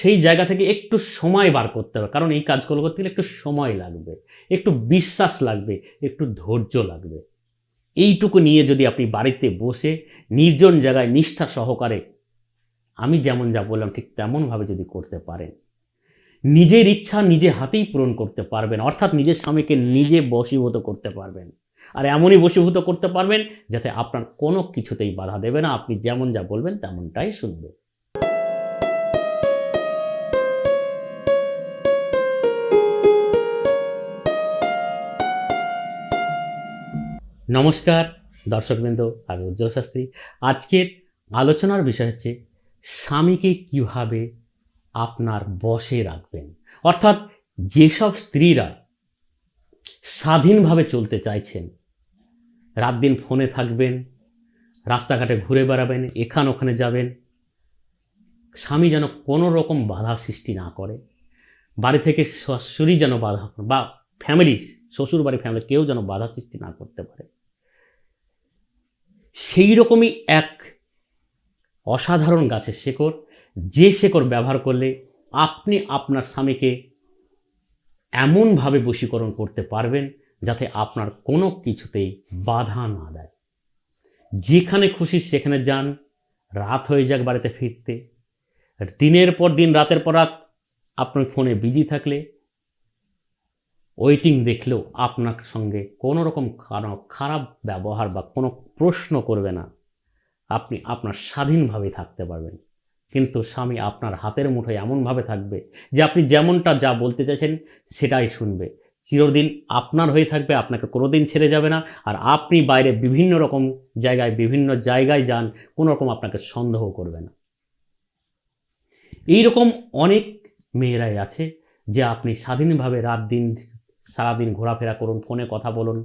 সেই জায়গা থেকে একটু সময় বার করতে হবে। কারণ এই কাজগুলো করতে গেলে একটু সময় লাগবে, একটু বিশ্বাস লাগবে, একটু ধৈর্য লাগবে। এইটুকু নিয়ে যদি আপনি বাড়িতে বসে নির্জন জায়গায় নিষ্ঠা সহকারে আমি যেমন যা বললাম ঠিক তেমনভাবে যদি করতে পারেন, নিজের ইচ্ছা নিজে হাতেই পূরণ করতে পারবেন, অর্থাৎ নিজের স্বামীকে নিজে বশীভূত করতে পারবেন। আর এমনই বশীভূত করতে পারবেন যাতে আপনার কোনো কিছুতেই বাধা দেবে না, আপনি যেমন যা বলবেন তেমনটাই শুনবে নমস্কার, দর্শকবৃন্দ, আমি উজ্জ্বল শাস্ত্রী। আজকের আলোচনার বিষয় হচ্ছে, স্বামীকে কীভাবে আপনার বশে রাখবেন? অর্থাৎ যেসব স্ত্রীরা স্বাধীনভাবে চলতে চাইছেন, রাত দিন ফোনে থাকবেন, রাস্তাঘাটে ঘুরে বেড়াবেন, এখান ওখানে যাবেন, স্বামী যেন কোনো রকম বাধা সৃষ্টি না করে, বাড়ি থেকে শ্বশুরই যেন বাধা বা ফ্যামিলি শ্বশুর বাড়ি ফ্যামিলি কেউ যেন বাধা সৃষ্টি না করতে পারে। সেই রকমই এক অসাধারণ গাছের শেকড়। যে শেকড় ব্যবহার করলে আপনি আপনার স্বামীকে এমনভাবে বশীকরণ করতে পারবেন যাতে আপনার কোনো কিছুতেই বাধা না দেয়। যেখানে খুশি সেখানে যান, রাত হয়ে যাক বাড়িতে ফিরতে। দিনের পর দিন, রাতের পর রাত আপনার ফোনে বিজি থাকলে ওয়েটিং দেখলেও আপনার সঙ্গে কোনো রকম খারাপ ব্যবহার বা কোনো প্রশ্ন করবে না। আপনি আপনার স্বাধীনভাবে থাকতে পারবেন। কিন্তু স্বামী আপনার হাতের মুঠোয় এমনভাবে থাকবে যে আপনি যেমনটা যা বলতে চাইছেন সেটাই শুনবে। চিরদিন আপনার হয়ে থাকবে, আপনাকে কোনোদিন ছেড়ে যাবে না। আর আপনি বাইরে বিভিন্ন রকম জায়গায়, বিভিন্ন জায়গায় যান, কোনো রকম আপনাকে সন্দেহ করবে না। এই রকম অনেক মেয়েরাই আছে যে আপনি স্বাধীনভাবে রাত দিন সারাদিন ঘোরাফেরা করুন, ফোনে কথা বলুন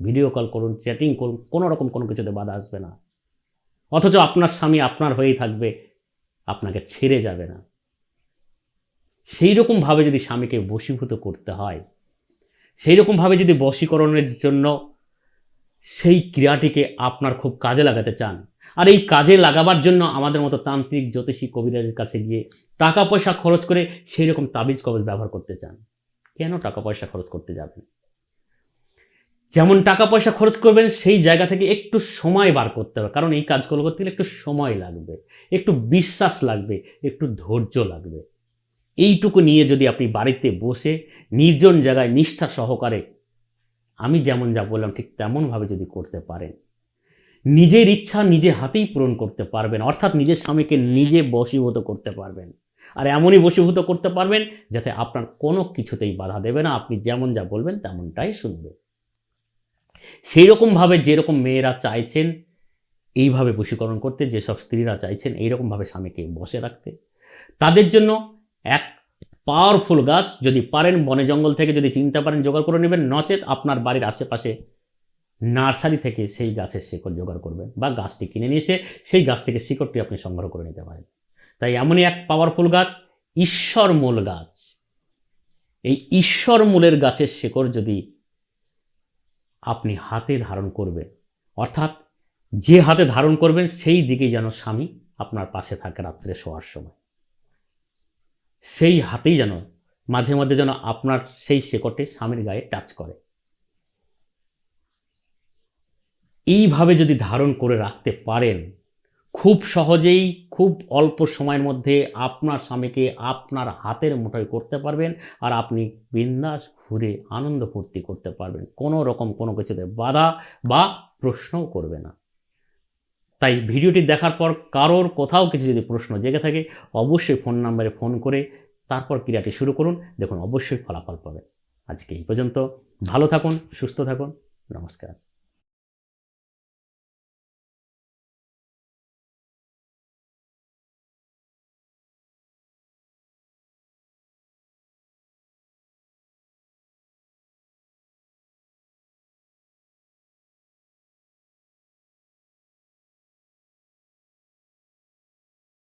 ভিডিও কল করুন চ্যাটিং করুন, কোনো রকম কোনো কিছুতে বাধা আসবে না। অথচ আপনার স্বামী আপনার হয়েই থাকবে, আপনাকে ছেড়ে যাবে না। সেই রকমভাবে যদি স্বামীকে বশীভূত করতে হয়, সেই রকমভাবে যদি বশীকরণের জন্য সেই ক্রিয়াটিকে আপনার খুব কাজে লাগাতে চান, আর এই কাজে লাগাবার জন্য আমাদের মতো তান্ত্রিক, জ্যোতিষী, কবিরাজের কাছে গিয়ে টাকা পয়সা খরচ করে সেই রকম তাবিজ কবজ ব্যবহার করতে চান। কেন টাকা পয়সা খরচ করতে যাবেন? যেমন টাকা পয়সা খরচ করবেন, সেই জায়গা থেকে একটু সময় বার করতে হবে। কারণ এই কাজগুলো করতে গেলে একটু সময় লাগবে, একটু বিশ্বাস লাগবে, একটু ধৈর্য লাগবে। এইটুকু নিয়ে যদি আপনি বাড়িতে বসে নির্জন জায়গায় নিষ্ঠা সহকারে আমি যেমন যা বললাম ঠিক তেমনভাবে যদি করতে পারেন, নিজের ইচ্ছা নিজে হাতেই পূরণ করতে পারবেন, অর্থাৎ নিজের স্বামীকে নিজে বশীভূত করতে পারবেন। আর এমনই বশীভূত করতে পারবেন যাতে আপনার কোনো কিছুতেই বাধা দেবে না। আপনি যেমন যা বলবেন তেমনটাই শুনবে সেই রকমভাবে যেরকম মেয়েরা চাইছেন, এইভাবে বশীকরণ করতে, যেসব স্ত্রীরা চাইছেন, এইরকমভাবে স্বামীকে বসে রাখতে। তাদের জন্য এক পাওয়ারফুল গাছ, যদি পারেন, বনে জঙ্গল থেকে যদি চিনতে পারেন, জোগাড় করে নেবেন। নচেত আপনার বাড়ির আশেপাশে নার্সারি থেকে সেই গাছের শিকড় জোগাড় করবেন বা গাছটি কিনে নিয়ে এসে সেই গাছ থেকে শিকড়টি আপনি সংগ্রহ করে নিতে পারেন। তাই এমনই এক পাওয়ারফুল গাছ, ঈশ্বর মূল গাছ। এই ঈশ্বর মূলের গাছের শেকড় যদি আপনি হাতে ধারণ করবেন, অর্থাৎ যে হাতে ধারণ করবেন, সেই দিকেই যেন স্বামী আপনার পাশে থাকে রাত্রে শোয়ার সময়। সেই হাতেই যেন, মাঝে মধ্যে যেন আপনার সেই শেকড়টি স্বামীর গায়ে টাচ করে। এইভাবে যদি ধারণ করে রাখতে পারেন খুব সহজেই, খুব অল্প সময়ের মধ্যে আপনার স্বামীকে আপনার হাতের মুঠোয় করতে পারবেন আর আপনি বিন্দাস ঘুরে আনন্দ ফুর্তি করতে পারবেন। কোনো রকম কোনো কিছুতে বাধা বা প্রশ্নও করবে না। তাই ভিডিওটি দেখার পর কারোর কোথাও কিছু যদি প্রশ্ন জেগে থাকে, অবশ্যই ফোন নাম্বারে ফোন করে তারপর ক্রিয়াটি শুরু করুন। দেখুন, অবশ্যই ফলাফল পাবেন। আজকে এই পর্যন্ত। ভালো থাকুন, সুস্থ থাকুন। নমস্কার।